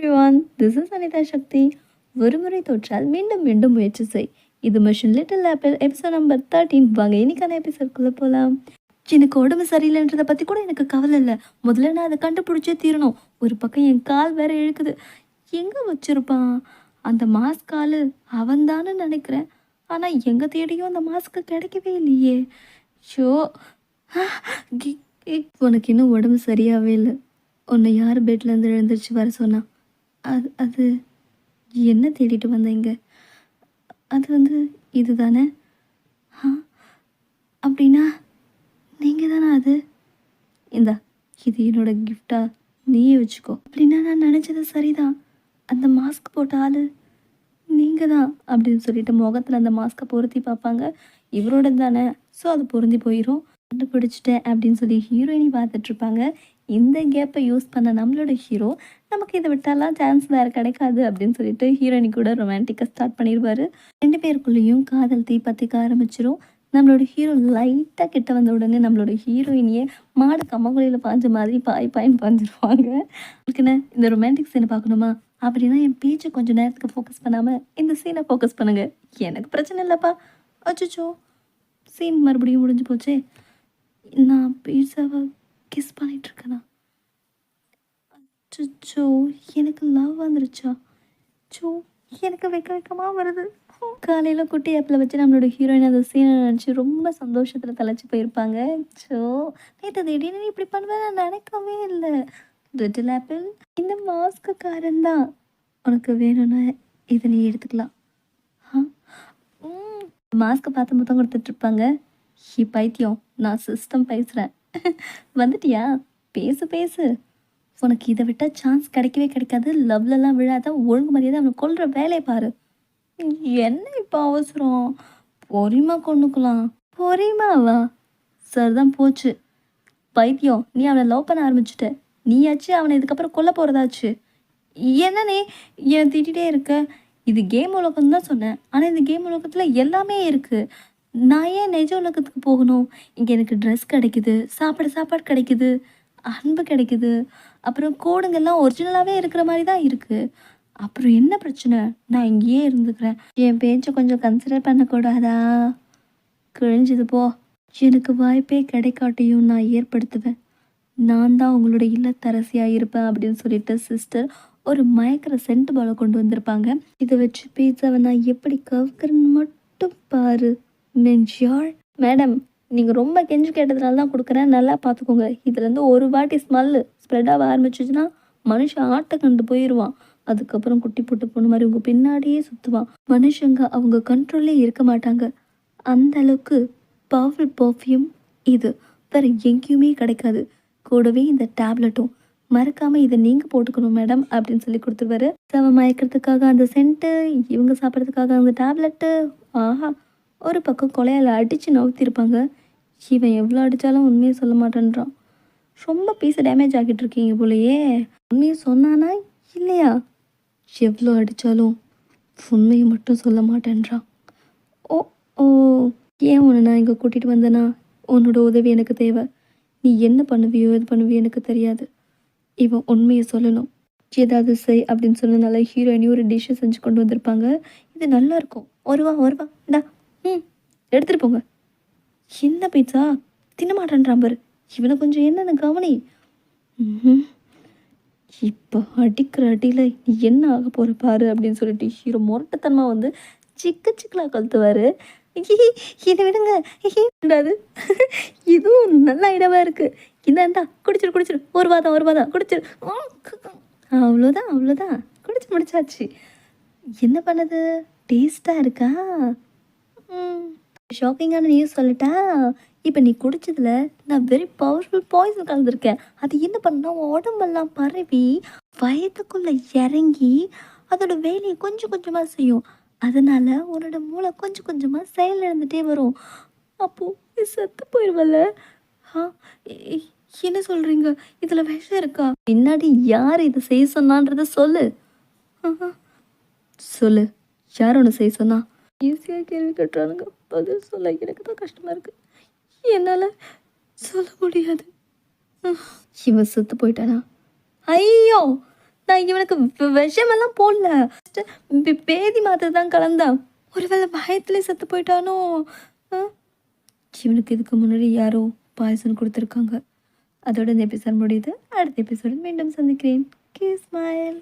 Everyone this is Anitha Sakthi ஒருமுறை தோற்றால் மீண்டும் மீண்டும் முயற்சி செய். இது mission little apple episode number thirteen வாங்க இன்னைக்கான எபிசோட்குள்ளே போகலாம் எனக்கு உடம்பு சரியில்லைன்றதை பற்றி கூட எனக்கு கவலை இல்லை. முதல்ல நான் அதை கண்டுபிடிச்சே தீரணும். ஒரு பக்கம் என் கால் வேற இழுக்குது. எங்கே வச்சுருப்பான்? அந்த மாஸ்க் ஆளு அவன்தான்னு நினைக்கிறேன். ஆனால் எங்கே தேடியும் அந்த மாஸ்க்கு கிடைக்கவே இல்லையே. ஷோ. உனக்கு இன்னும் உடம்பு சரியாகவே இல்லை. உன்னை யார் பெட்லேருந்து எழுந்திரிச்சு வர சொன்னா? அது அது என்ன தேடிட்டு வந்தீங்க அது வந்து இது தானே ஆ அப்படின்னா நீங்கள் தானே அது? இந்தா இது என்னோட கிஃப்டா நீயே வச்சுக்கோ. அப்படின்னா நான் நினச்சது சரிதான். அந்த மாஸ்க் போட்ட ஆள் நீங்கள் தான் அப்படின்னு சொல்லிட்டு முகத்தில் அந்த மாஸ்க்கை பொருத்தி பார்ப்பாங்க. இவரோட தானே. ஸோ அது பொருந்தி போயிடும் கண்டுபிடிச்சிட்டேன் அப்படின்னு சொல்லி ஹீரோயினி பார்த்துட்ருப்பாங்க இந்த கேப்பை யூஸ் பண்ண நம்மளோட ஹீரோ நமக்கு இதை விட்டாலாம் சான்ஸ் வேறு கிடைக்காது அப்படின்னு சொல்லிட்டு ஹீரோயினி கூட ரொமான்டிக்காக ஸ்டார்ட் பண்ணிடுவார். ரெண்டு பேருக்குள்ளேயும் காதல் தீ பற்றிக்க ஆரம்பிச்சிடும் நம்மளோட ஹீரோ லைட்டாக கிட்ட வந்த உடனே நம்மளோட ஹீரோயினியே மாடு கம்மங்குழியில் பாஞ்ச மாதிரி பாய் பாயின்னு பாஞ்சிருவாங்க. என்ன இந்த ரொமான்டிக் சீனை பார்க்கணுமா? அப்படின்னா என் பேச்சை கொஞ்சம் நேரத்துக்கு ஃபோக்கஸ் பண்ணாமல் இந்த சீனை ஃபோக்கஸ் பண்ணுங்க. எனக்கு பிரச்சனை இல்லைப்பா. அச்சோ சீன் மறுபடியும் முடிஞ்சு போச்சே. நான் பீட்சாவை கிஸ் பண்ணிகிட்ருக்கேனா அச்சோ எனக்கு லவ் வந்துருச்சா? சோ எனக்கு வெக்க வெக்கமாக வருது. காலையில் குட்டி ஆப்பில் வச்சு நம்மளோட ஹீரோயின் அந்த சீனை நினச்சி ரொம்ப சந்தோஷத்தில் தலைச்சி போயிருப்பாங்க. ஸோ நேற்று திடீர்னு இப்படி பண்ணுவேன் நான் நினைக்கவே இல்லை. லிட்டில் ஆப்பிள் இந்த மாஸ்க்குக்காரன் தான் உனக்கு வேணும்னா இதை நீ எடுத்துக்கலாம். ஆ? மாஸ்க்கை பார்த்து மொத்தம் கொடுத்துட்ருப்பாங்க ஹி பைத்தியம் நான் சிஸ்டம் பேசுகிறேன் வந்துட்டியா? பேசு பேசு. உனக்கு இதை விட்டால் சான்ஸ் கிடைக்கவே கிடைக்காது. லவ்லலாம் விழாத ஒழுங்கு மரியாதை அவனை கொள்கிற வேலையை பாரு. என்ன இப்போ அவசரம்? பொறிமா கொண்டுக்கலாம். பொறிமாவா? சார் தான் போச்சு. பைத்தியம் நீ அவனை லவ் பண்ண ஆரம்பிச்சிட்ட. நீயாச்சு அவனை இதுக்கப்புறம் கொல்ல போகிறதாச்சு என்னனே என் திட்டிகிட்டே இருக்க. இது கேம் உலகம் தான் சொன்னேன். ஆனால் இந்த கேம் உலகத்தில் எல்லாமே இருக்குது நான் ஏன் நிஜ உலகத்துக்கு போகணும்? இங்கே எனக்கு ட்ரெஸ் கிடைக்குது சாப்பாடு சாப்பாடு கிடைக்குது அன்பு கிடைக்குது. அப்புறம் கோடுங்கெல்லாம் ஒரிஜினலாகவே இருக்கிற மாதிரி தான் இருக்குது அப்புறம் என்ன பிரச்சனை? நான் இங்கேயே இருந்துக்கிறேன். என் பேச்சை கொஞ்சம் கன்சிடர் பண்ணக்கூடாதா? கிழிஞ்சது போ. எனக்கு வாய்ப்பே கிடைக்காட்டியும் நான் ஏற்படுத்துவேன். நான் தான் உங்களோட இல்லத்தரசியாக இருப்பேன் அப்படின்னு சொல்லிட்டு சிஸ்டர் ஒரு மயக்கிற சென்ட் பாலை கொண்டு வந்திருப்பாங்க. இதை வச்சு பீட்சாவை நான் எப்படி கவுக்குறேன்னு மட்டும் பாரு. மென்ஷியோர் மேடம் நீங்கள் ரொம்ப கெஞ்சு கேட்டதுனால தான் கொடுக்குறேன். நல்லா பார்த்துக்கோங்க. இதுலேருந்து ஒரு வாட்டி ஸ்மெல்லு ஸ்ப்ரெட் ஆக ஆரம்பிச்சிச்சுன்னா மனுஷன் ஆட்டை கண்டு போயிடுவான் அதுக்கப்புறம் குட்டி போட்டு போன மாதிரி உங்கள் பின்னாடியே சுற்றுவான் மனுஷங்க அவங்க கண்ட்ரோல்லே இருக்க மாட்டாங்க. அந்த அளவுக்கு பவர்ஃபுல் பர்ஃப்யூம் இது. வேறு எங்கேயுமே கிடைக்காது. கூடவே இந்த டேப்லெட்டும் மறக்காமல் இதை நீங்கள் போட்டுக்கணும் மேடம் அப்படின்னு சொல்லி கொடுத்துருவாரு. செவ மயக்கிறதுக்காக அந்த சென்ட்டு இவங்க சாப்பிட்றதுக்காக அந்த டேப்லெட்டு ஆஹா. ஒரு பக்கம் கொலையால் அடித்து நவுத்திருப்பாங்க. இவன் எவ்வளோ அடித்தாலும் உண்மையை சொல்ல மாட்டேன்றான். ரொம்ப பீஸை டேமேஜ் ஆகிட்டு இருக்கீங்க போலயே. உண்மையை சொன்னானா இல்லையா? எவ்வளோ அடித்தாலும் உண்மையை மட்டும் சொல்ல மாட்டேன்றான். ஓ ஓ ஏன் உன்னை நான் இங்கே கூட்டிகிட்டு வந்தேனா? உன்னோட உதவி எனக்கு தேவை. நீ என்ன பண்ணுவியோ இது பண்ணுவியோ எனக்கு தெரியாது. இவன் உண்மையை சொல்லணும். ஏதாவது செய் அப்படின்னு சொன்னதுனால ஹீரோயினி ஒரு டிஷ்ஷை செஞ்சு கொண்டு வந்திருப்பாங்க. இது நல்லாயிருக்கும் வருவா வருவா. இந்தா. ம் எடுத்துகிட்டு போங்க. என்ன பீட்சா தின்ன மாட்டேன்றான் பாரு. இவனை கொஞ்சம் என்னென்ன கவனி. இப்போ அடிக்கிற அடியில் நீ என்ன ஆக போகிற பாரு அப்படின்னு சொல்லிட்டு ஹீரோ முரட்டத்தனமாக வந்து சிக்கு சிக்கலாக கழுத்துவார் இதை விடுங்க. கூடாது இதுவும் நல்ல ஐடியாவாக இருக்குது இந்தாண்டா குடிச்சிரு குடிச்சிரு. ஒரு வாதம் ஒரு வாதம். குடிச்சிரு. அவ்வளோதான் அவ்வளோதான் குடிச்சு முடிச்சாச்சு. என்ன பண்ணுது? டேஸ்ட்டாக இருக்கா? ஷாக்கிங்கான நியூஸ் சொல்லிட்டேன் இப்போ நீ குடிச்சதுல நான் வெரி பவர்ஃபுல் பாய்சன் கலந்துருக்கேன். அது என்ன பண்ணா உடம்பெல்லாம் பரவி வயதுக்குள்ளே இறங்கி அதோட வேலையை கொஞ்சம் கொஞ்சமாக செய்யும். அதனால உன்னோட மூளை கொஞ்சம் கொஞ்சமாக செயல் இழந்துட்டே வரும். அப்போது செத்து போயிடுவல்ல ஆ என்ன சொல்கிறீங்க இதில் விஷம் இருக்கா? பின்னாடி யார் இதை செய்ய சொன்னான்றத சொல்லு. சொல்லு. யார் ஒன்று செய்ய சொன்னா? ஈஸியாக கேள்வி கட்டுறானுங்க பதில் சொல்ல எனக்கு தான் கஷ்டமாக இருக்குது என்னால் சொல்ல முடியாது. இவன் செத்து போயிட்டானா? ஐயோ நான் இவனுக்கு விஷமெல்லாம் போடல. பேதி மாத்திரை தான் கலந்தான். ஒருவேளை பயத்துலேயே செத்து போயிட்டானோ? ஆ? இவனுக்கு இதுக்கு முன்னாடி யாரோ பாய்சன் கொடுத்துருக்காங்க. அதோட இந்த எபிசோட் முடியுது. அடுத்த எபிசோடில் மீண்டும் சந்திக்கிறேன். K smile